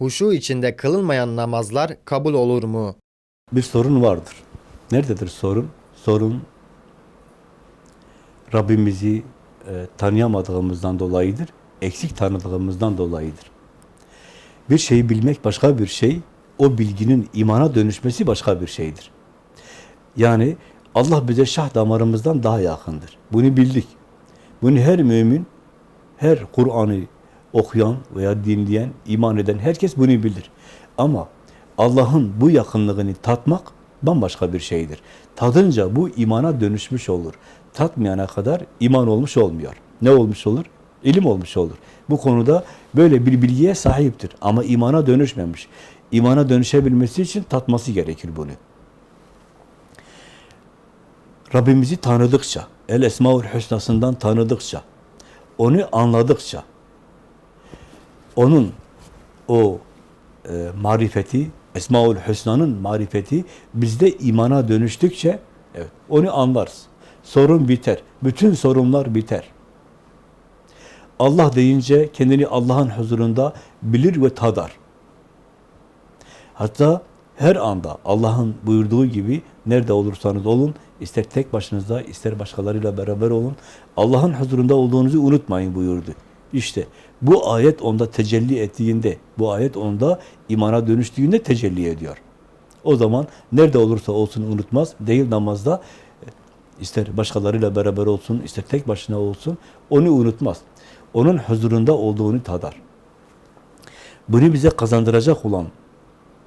Huşu içinde kılınmayan namazlar kabul olur mu? Bir sorun vardır. Nerededir sorun? Sorun Rabbimizi e, tanıyamadığımızdan dolayıdır. Eksik tanıdığımızdan dolayıdır. Bir şeyi bilmek başka bir şey, o bilginin imana dönüşmesi başka bir şeydir. Yani Allah bize şah damarımızdan daha yakındır. Bunu bildik. Bunu her mümin, her Kur'an'ı okuyan veya dinleyen, iman eden herkes bunu bilir. Ama Allah'ın bu yakınlığını tatmak bambaşka bir şeydir. Tadınca bu imana dönüşmüş olur. Tatmayana kadar iman olmuş olmuyor. Ne olmuş olur? İlim olmuş olur. Bu konuda böyle bir bilgiye sahiptir. Ama imana dönüşmemiş. İmana dönüşebilmesi için tatması gerekir bunu. Rabbimizi tanıdıkça, El Esmaül Hüsna'sından tanıdıkça, onu anladıkça, onun o e, marifeti, Esmaül Hüsna'nın marifeti bizde imana dönüştükçe evet, onu anlarız. Sorun biter. Bütün sorunlar biter. Allah deyince kendini Allah'ın huzurunda bilir ve tadar. Hatta her anda Allah'ın buyurduğu gibi nerede olursanız olun, ister tek başınızda, ister başkalarıyla beraber olun, Allah'ın huzurunda olduğunuzu unutmayın buyurdu. İşte bu ayet onda tecelli ettiğinde, bu ayet onda imana dönüştüğünde tecelli ediyor. O zaman nerede olursa olsun unutmaz, değil namazda, ister başkalarıyla beraber olsun, ister tek başına olsun, onu unutmaz. Onun huzurunda olduğunu tadar. Bunu bize kazandıracak olan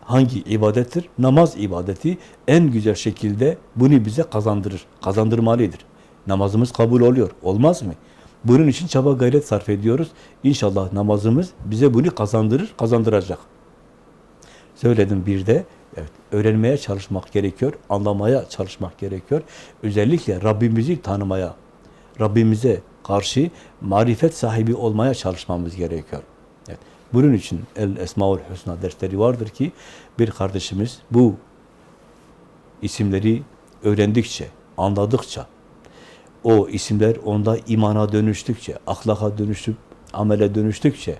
hangi ibadettir? Namaz ibadeti en güzel şekilde bunu bize kazandırır, kazandırmalıdır. Namazımız kabul oluyor, olmaz mı? Bunun için çaba gayret sarf ediyoruz. İnşallah namazımız bize bunu kazandırır, kazandıracak. Söyledim bir de, evet, öğrenmeye çalışmak gerekiyor, anlamaya çalışmak gerekiyor. Özellikle Rabbimizi tanımaya, Rabbimize karşı marifet sahibi olmaya çalışmamız gerekiyor. Evet. Bunun için El Esmaül Hüsna dersleri vardır ki bir kardeşimiz bu isimleri öğrendikçe, anladıkça, o isimler onda imana dönüştükçe, ahlaka dönüşüp, amele dönüştükçe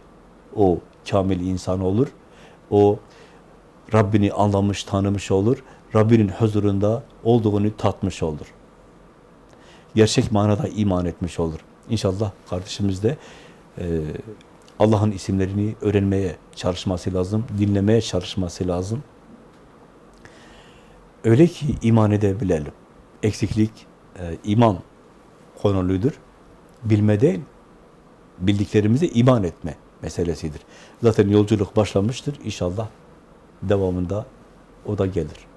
o kamil insan olur. O Rabbini anlamış, tanımış olur. Rabbinin huzurunda olduğunu tatmış olur. Gerçek manada iman etmiş olur. İnşallah kardeşimiz de e, Allah'ın isimlerini öğrenmeye çalışması lazım, dinlemeye çalışması lazım. Öyle ki iman edebilelim. Eksiklik, e, iman konuludur. Bilme değil, bildiklerimize iman etme meselesidir. Zaten yolculuk başlamıştır. İnşallah devamında o da gelir.